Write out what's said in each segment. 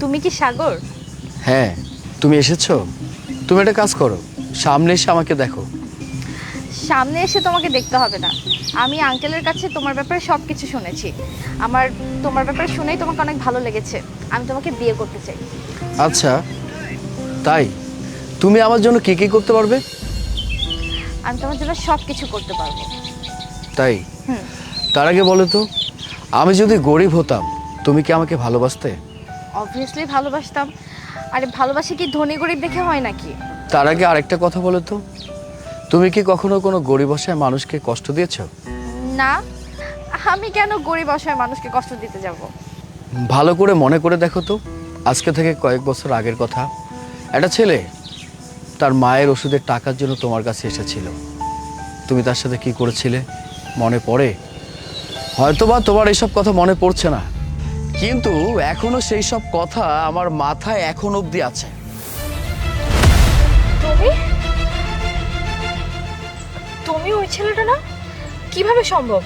তুমি কি সাগর? হ্যাঁ তুমি এসেছ? তুমি একটা কাজ করো সামনে এসে আমাকে দেখো। সামনে এসে তোমাকে দেখতে হবে না। আমি আঙ্কেলের কাছে তোমার ব্যাপারে সব কিছু শুনেছি। আমার তোমার ব্যাপারে শুনেই তোমাকে অনেক ভালো লেগেছে। আমি তোমাকে বিয়ে করতে চাই। আচ্ছা তাই? তুমি আমার জন্য কি কি করতে পারবে? আমি তোমার জন্য সব কিছু করতে পারব। তাই? তার আগে বলো তো আমি যদি গরিব হতাম তুমি কি আমাকে ভালোবাসতে? অবভিয়াসলি ভালোবাসতাম। আরে ভালোবাসি কি ধনী গরিব দেখে হয় নাকি? তার আগে আরেকটা কথা বলো তো। তুমি কি কখনো কোনো গরিব অসহায় মানুষকে কষ্ট দিয়েছ? না আমি কেন গরিব অসহায় মানুষকে কষ্ট দিতে যাব? ভালো করে মনে করে দেখো তো। আজকে থেকে কয়েক বছর আগের কথা। একটা ছেলে তার মায়ের ওষুধের টাকার জন্য তোমার কাছে এসেছিল। তুমি তার সাথে কি করেছিলে? মনে পড়ে? হয়তোবা তোমার এইসব কথা মনে পড়ছে না। কিন্তু এখনও সেই সব কথা আমার মাথায় এখন অবধি আছে। তুমি? তুমি ওই ছেলেটা না? কীভাবে সম্ভব?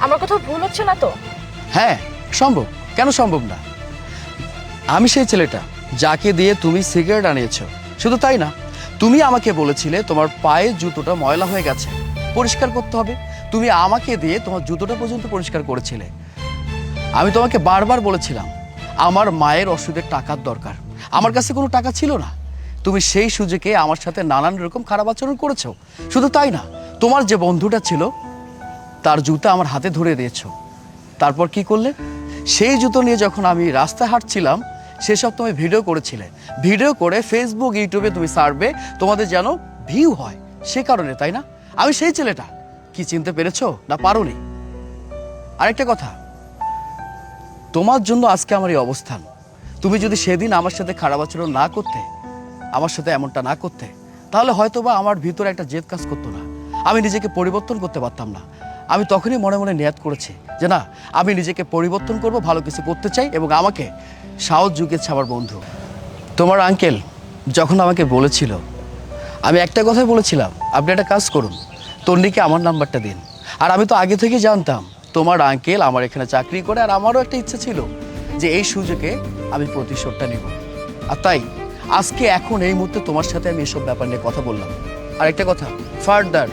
আমার কথা ভুল হচ্ছে না তো? হ্যাঁ সম্ভব। কেন সম্ভব না? আমি সেই ছেলেটা যাকে দিয়ে তুমি সিগারেট আনিয়েছো। শুধু তাই না তুমি আমাকে বলেছিলে তোমার পায়ের জুতোটা ময়লা হয়ে গেছে। পরিষ্কার করতে হবে। তুমি আমাকে দিয়ে তোমার জুতোটা পর্যন্ত পরিষ্কার করেছিলে। আমি তোমাকে বারবার বলেছিলাম, আমার মায়ের ওষুধের টাকার দরকার। আমার কাছে কোনো টাকা ছিল না। তুমি সেই সুযোগে আমার সাথে নানান রকম খারাপ আচরণ করেছ। শুধু তাই না, তোমার যে বন্ধুটা ছিল, তার জুতো আমার হাতে ধরে দিয়েছ। তারপর কি করলে? সেই জুতো নিয়ে যখন আমি রাস্তায় হাঁটছিলাম, সেসব তুমি ভিডিও করেছিলে। ভিডিও করে ফেসবুক ইউটিউবে তুমি সারবে, তোমাদের যেন ভিউ হয়। সে কারণে, তাই না? আমি সেই ছেলেটা। কি চিনতে পেরেছ? না পারোনি? আরেকটা কথা। তোমার জন্য আজকে আমার এই অবস্থান। তুমি যদি সেদিন আমার সাথে খারাপ আচরণ না করতে, আমার সাথে এমনটা না করতে, তাহলে হয়তোবা আমার ভিতরে একটা জেদ কাজ করতো না। আমি নিজেকে পরিবর্তন করতে পারতাম না। আমি তখনই মনে মনে নিয়াত করেছি যে না, আমি নিজেকে পরিবর্তন করব, ভালো কিছু করতে চাই এবং আমাকে সাহস যুগেছে আমার বন্ধু। তোমার আঙ্কেল যখন আমাকে বলেছিল, আমি একটা কথাই বলেছিলাম, আপনি একটা কাজ করুন। তন্ডিকে আমার নাম্বারটা দিন। আর আমি তো আগে থেকে জানতাম তোমার আঙ্কেল আমার এখানে চাকরি করে আর আমারও একটা ইচ্ছে ছিল যে এই সুযোগে আমি প্রতিশোধটা নেব। আর তাই আজকে এখন এই মুহূর্তে তোমার সাথে আমি এসব ব্যাপার নিয়ে কথা বললাম। আর একটা কথা ফার্দার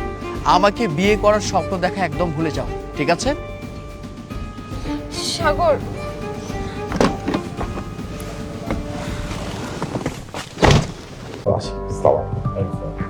আমাকে বিয়ে করার স্বপ্ন দেখা একদম ভুলে যাও ঠিক আছে? সাগর। está lá.